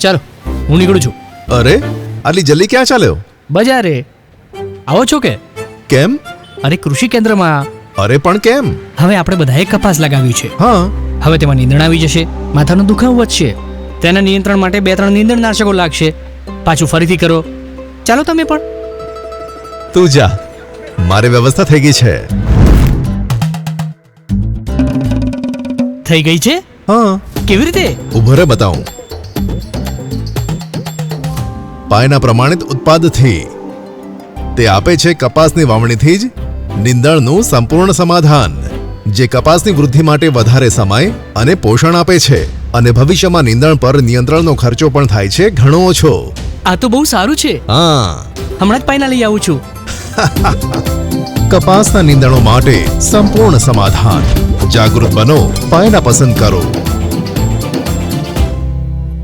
ચાલો હું નીકળું છું. અરે આટલી જલ્દી ક્યાં ચાલ્યો? બજારે. આવો છો કે? કેમ? અરે કૃષિ કેન્દ્રમાં. અરે પણ કેમ? હવે આપણે બધાએ કપાસ લગાવ્યું છે. હા. હવે તેમાં નીંદણ આવી જશે. માથાનો દુખાવો વધશે. તેના નિયંત્રણ માટે બે ત્રણ નીંદણનાશકો લાગશે. પાછું ફરીથી કરો. ચાલો તમે પણ. તું જા. મારી વ્યવસ્થા થઈ ગઈ છે. થઈ ગઈ છે? હા. કેવી રીતે? ઊભો રે બતાવું. પાયના પ્રમાણિત ઉત્પાદથી તે આપે છે કપાસની વાવણીથી જ નિંદણનું સંપૂર્ણ સમાધાન જે કપાસની વૃદ્ધિ માટે વધારે સમય અને પોષણ આપે છે અને ભવિષ્યમાં નિંદણ પર નિયંત્રણનો ખર્ચો પણ થાય છે ઘણો ઓછો. આ તો બહુ સારું છે. હા. હમણાં જ પાયના લઈ આવું છું. કપાસના નિંદણો માટે સંપૂર્ણ સમાધાન. જાગૃત બનો પાયના પસંદ કરો.